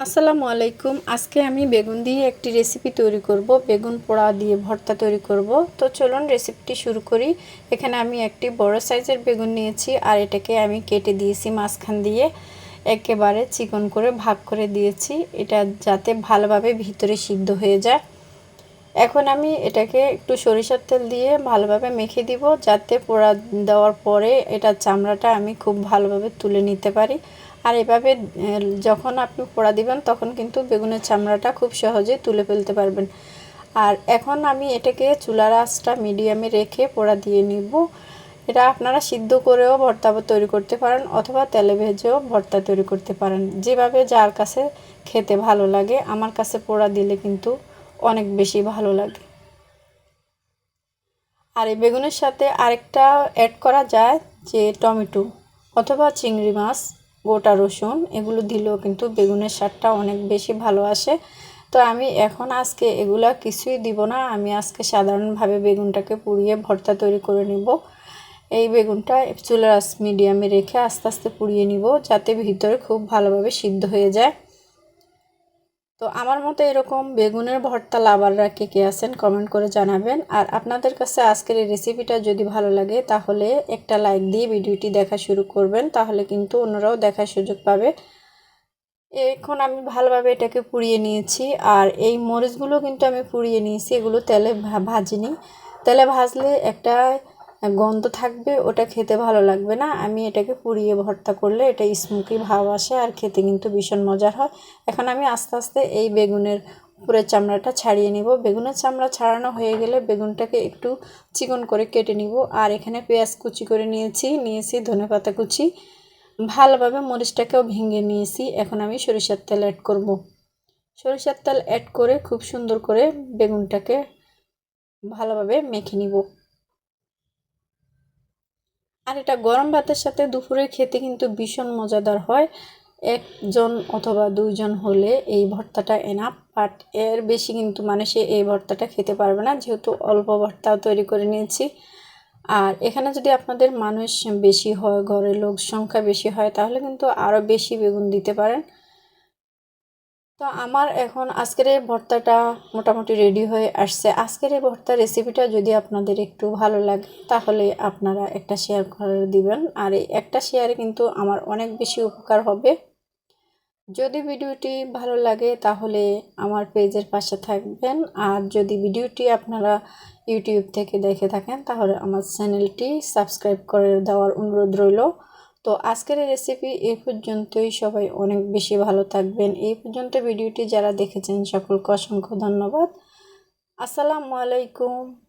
আসসালামু আলাইকুম। আজকে আমি বেগুন দিয়ে একটি রেসিপি তৈরি করব। বেগুন পোড়া দিয়ে ভর্তা তৈরি করব। তো চলুন রেসিপিটি শুরু করি। এখানে আমি একটি বড় সাইজের বেগুন নিয়েছি আর এটাকে আমি কেটে দিয়েছি মাঝখান দিয়ে। একেবারে চিকন করে ভাগ করে দিয়েছি। এটা যাতে ভালোভাবে ভিতরে সিদ্ধ হয়ে যায়। এখন আমি এটাকে একটু সরিষার তেল দিয়ে ভালোভাবে মেখে দিব যাতে পোড়া দেওয়ার পরে এটা চামড়াটা আমি খুব ভালোভাবে তুলে নিতে পারি। আর এভাবে যখন আপনি পোড়া দিবেন, তখন কিন্তু বেগুনের চামড়াটা খুব সহজে তুলে ফেলতে পারবেন। আর এখন আমি এটাকে চুলার আঁচটা মিডিয়ামে রেখে পোড়া দিয়ে নিব। এটা আপনারা সিদ্ধ করেও ভর্তা তৈরি করতে পারেন অথবা তেলে ভেজেও ভর্তা তৈরি করতে পারেন। যেভাবে যার কাছে খেতে ভালো লাগে, আমার কাছে পোড়া দিলে কিন্তু অনেক বেশি ভালো লাগে। আর এই বেগুনের সাথে আরেকটা অ্যাড করা যায়, যে টমেটো অথবা চিংড়ি মাছ। গোটা রসুন, এগুলো দিলেও কিন্তু বেগুনের স্বাদটা অনেক বেশি ভালো আসে। তো আমি এখন আজকে এগুলো কিছুই দিব না, আমি আজকে সাধারণভাবে বেগুনটাকে পুড়িয়ে ভর্তা তৈরি করে নেব। এই বেগুনটা চুলার মিডিয়ামে রেখে আস্তে আস্তে পুড়িয়ে নিব, যাতে ভিতরে খুব ভালোভাবে সিদ্ধ হয়ে যায়। তো আমার মতো এরকম বেগুনের ভর্তা লাভাররা কে কে আছেন কমেন্ট করে জানাবেন। আর আপনাদের কাছে আজকের এই রেসিপিটা যদি ভালো লাগে, তাহলে একটা লাইক দিয়ে ভিডিওটি দেখা শুরু করবেন, তাহলে কিন্তু অন্যরাও দেখার সুযোগ পাবে। এখন আমি ভালোভাবে এটাকে পুড়িয়ে নিয়েছি, আর এই মরিচগুলো কিন্তু আমি পুড়িয়ে নিয়েছি, এগুলো তেলে ভাজিনি। তেলে ভাজলে একটা গন্ধ থাকবে, ওটা খেতে ভালো লাগবে না। আমি এটাকে পুড়িয়ে ভর্তা করলে এটা স্মোকি ভাব আসে আর খেতে কিন্তু ভীষণ মজার হয়। এখন আমি আস্তে আস্তে এই বেগুনের উপরের চামড়াটা ছাড়িয়ে নিব। বেগুনের চামড়া ছাড়ানো হয়ে গেলে বেগুনটাকে একটু চিকন করে কেটে নিব। আর এখানে পেঁয়াজ কুচি করে নিয়েছি নিয়েছি ধনে পাতা কুচি। ভালোভাবে মরিচটাকেও ভেঙে নিয়েছি। এখন আমি সরিষার তেল অ্যাড করব। সরিষার তেল অ্যাড করে খুব সুন্দর করে বেগুনটাকে ভালোভাবে মেখে নিব। আর এটা গরম ভাতের সাথে দুপুরে খেতে কিন্তু ভীষণ মজাদার হয়। একজন অথবা দুইজন হলে এই ভর্তাটা এনা বাট এর বেশি কিন্তু মানুষে এই ভর্তাটা খেতে পারবে না, যেহেতু অল্প ভর্তাও তৈরি করে নিয়েছি। আর এখানে যদি আপনাদের মানুষ বেশি হয়, ঘরের লোক সংখ্যা বেশি হয়, তাহলে কিন্তু আরও বেশি বেগুন দিতে পারেন। তো আমার এখন আজকের এই ভর্তাটা মোটামুটি রেডি হয়ে আসছে। আজকের এই ভর্তা রেসিপিটা যদি আপনাদের একটু ভালো লাগে, তাহলে আপনারা একটা শেয়ার করে দিবেন। আর এই একটা শেয়ারে কিন্তু আমার অনেক বেশি উপকার হবে। যদি ভিডিওটি ভালো লাগে, তাহলে আমার পেজের পাশে থাকবেন। আর যদি ভিডিওটি আপনারা ইউটিউব থেকে দেখে থাকেন, তাহলে আমার চ্যানেলটি সাবস্ক্রাইব করে দেওয়ার অনুরোধ রইল। তো আজকের রেসিপি এই পর্যন্তই। সবাই অনেক বেশি ভালো থাকবেন। এই পর্যন্ত ভিডিওটি যারা দেখেছেন, সকলকে অসংখ্য ধন্যবাদ। আসসালামু আলাইকুম।